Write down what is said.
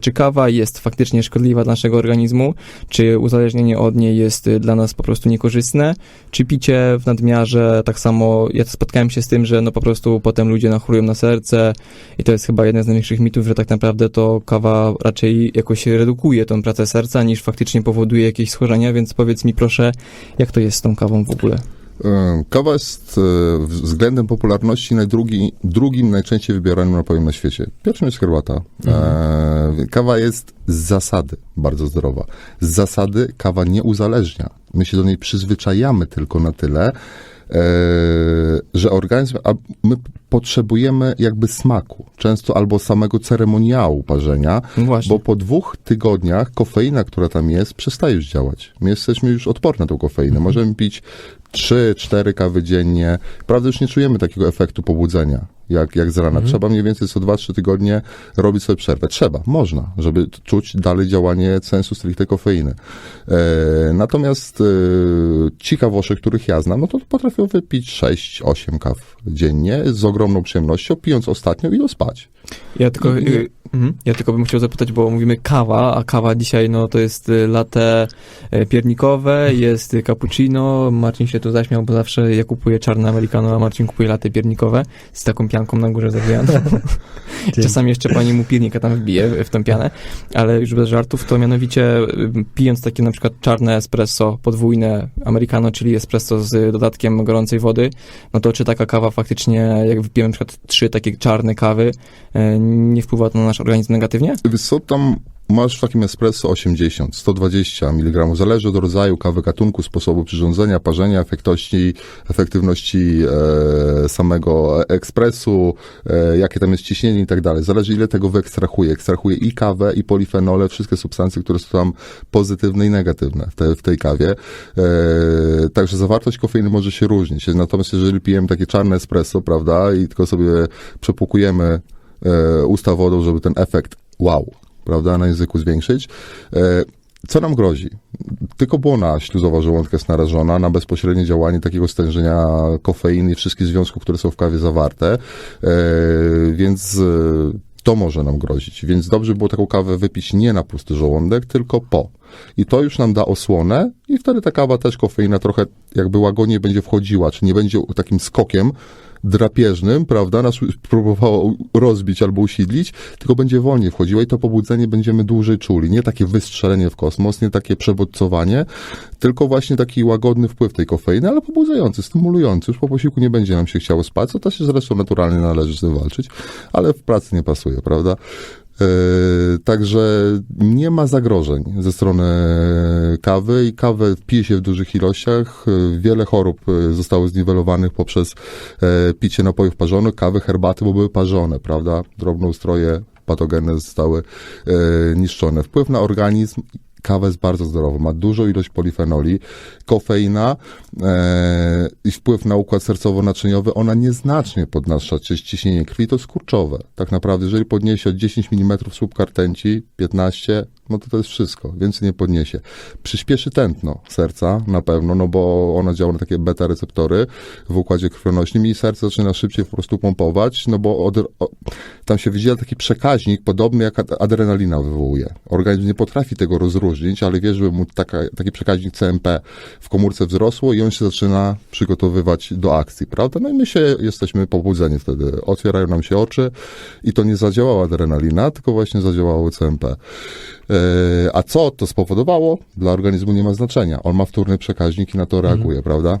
Czy kawa jest faktycznie szkodliwa dla naszego organizmu? Czy uzależnienie od niej jest y, dla nas po prostu niekorzystne? Czy picie w nadmiarze, tak samo ja spotkałem się z tym, że no po prostu potem ludzie nachorują na serce i to jest chyba jeden z największych mitów, że tak naprawdę to kawa raczej jakoś redukuje tą pracę serca, niż faktycznie powoduje jakieś schorzenia, więc powiedz mi proszę, jak to jest z tą kawą w ogóle? E, Kawa jest e, względem popularności najdrugi, drugim najczęściej wybieranym napojem na świecie. Pierwszym jest herbata. E, kawa jest z zasady bardzo zdrowa. Z zasady kawa nie uzależnia. My się do niej przyzwyczajamy tylko na tyle, że organizm, a my potrzebujemy jakby smaku, często albo samego ceremoniału parzenia, No właśnie. bo po dwóch tygodniach kofeina, która tam jest, przestaje już działać. My jesteśmy już odporni na tą kofeinę. Możemy pić 3-4 kawy dziennie. Prawda, już nie czujemy takiego efektu pobudzenia, jak, jak z rana. Trzeba mniej więcej co 2-3 tygodnie robić sobie przerwę. Trzeba, można, żeby czuć dalej działanie sensu stricte kofeiny. E, natomiast e, ci kawosze, których ja znam, no to potrafią wypić 6-8 kaw dziennie z ogromną przyjemnością, pijąc ostatnią i idą spać. Ja tylko, Nie- y, mhm. ja tylko bym chciał zapytać, bo mówimy kawa, a kawa dzisiaj no to jest y, latte y, piernikowe, jest y, cappuccino, Marcin się tu zaśmiał, bo zawsze ja kupuję czarne americano, a Marcin kupuje latte piernikowe z taką pianką na górze zawijaną. Czasami jeszcze pani mu piernika tam wbije w tą pianę, ale już bez żartów, to mianowicie y, pijąc takie na przykład czarne espresso podwójne americano, czyli espresso z dodatkiem gorącej wody, no to czy taka kawa faktycznie, jak wypijemy na przykład trzy takie czarne kawy, e, nie wpływa to na nasz organizm negatywnie? Wiesz co, tam masz w takim espresso 80, 120 mg, zależy od rodzaju kawy, gatunku, sposobu przyrządzenia, parzenia, efektywności, efektywności e, samego ekspresu, e, jakie tam jest ciśnienie i tak dalej. Zależy ile tego wyekstrahuje. Ekstrahuje i kawę, i polifenole, wszystkie substancje, które są tam pozytywne i negatywne w, te, w tej kawie. E, także zawartość kofeiny może się różnić. Natomiast jeżeli pijemy takie czarne espresso, prawda, i tylko sobie przepłukujemy e, usta wodą, żeby ten efekt wow, prawda, na języku zwiększyć. E, co nam grozi? Tylko błona śluzowa żołądka jest narażona na bezpośrednie działanie takiego stężenia kofeiny i wszystkich związków, które są w kawie zawarte, e, więc e, to może nam grozić. Więc dobrze było taką kawę wypić nie na pusty żołądek, tylko po. I to już nam da osłonę i wtedy ta kawa też kofeina trochę jakby łagodniej będzie wchodziła, czy nie będzie takim skokiem drapieżnym, prawda, nas próbowało rozbić albo usidlić, tylko będzie wolniej wchodziła i to pobudzenie będziemy dłużej czuli. Nie takie wystrzelenie w kosmos, nie takie przewodcowanie, tylko właśnie taki łagodny wpływ tej kofeiny, ale pobudzający, stymulujący. Już po posiłku nie będzie nam się chciało spać, co też zresztą naturalnie należy z tym walczyć, ale w pracy nie pasuje, prawda? Yy, Także nie ma zagrożeń ze strony kawy i kawę pije się w dużych ilościach. Yy, Wiele chorób yy, zostało zniwelowanych poprzez e, picie napojów parzonych, kawy, herbaty, bo były parzone, prawda? Drobnoustroje patogenne zostały e, niszczone. Wpływ na organizm Kawa jest bardzo zdrowa, ma dużą ilość polifenoli, kofeina e, i wpływ na układ sercowo-naczyniowy, ona nieznacznie podnasza ci- ciśnienie krwi, to jest kurczowe. Tak naprawdę, jeżeli podniesie od 10 mm słupka rtęci, 15, no to to jest wszystko, więcej nie podniesie. Przyspieszy tętno serca na pewno, no bo ona działa na takie beta receptory w układzie krwionośnym i serce zaczyna szybciej po prostu pompować, no bo od, o, tam się wydziela taki przekaźnik podobny jak ad- adrenalina wywołuje. Organizm nie potrafi tego rozróżnić, ale wie, żeby mu taka, taki przekaźnik CMP w komórce wzrosło i on się zaczyna przygotowywać do akcji, prawda? No i my się jesteśmy pobudzeni wtedy. Otwierają nam się oczy i to nie zadziałała adrenalina, tylko właśnie zadziałało CMP. E, A co to spowodowało? Dla organizmu nie ma znaczenia. On ma wtórny przekaźnik i na to reaguje, prawda?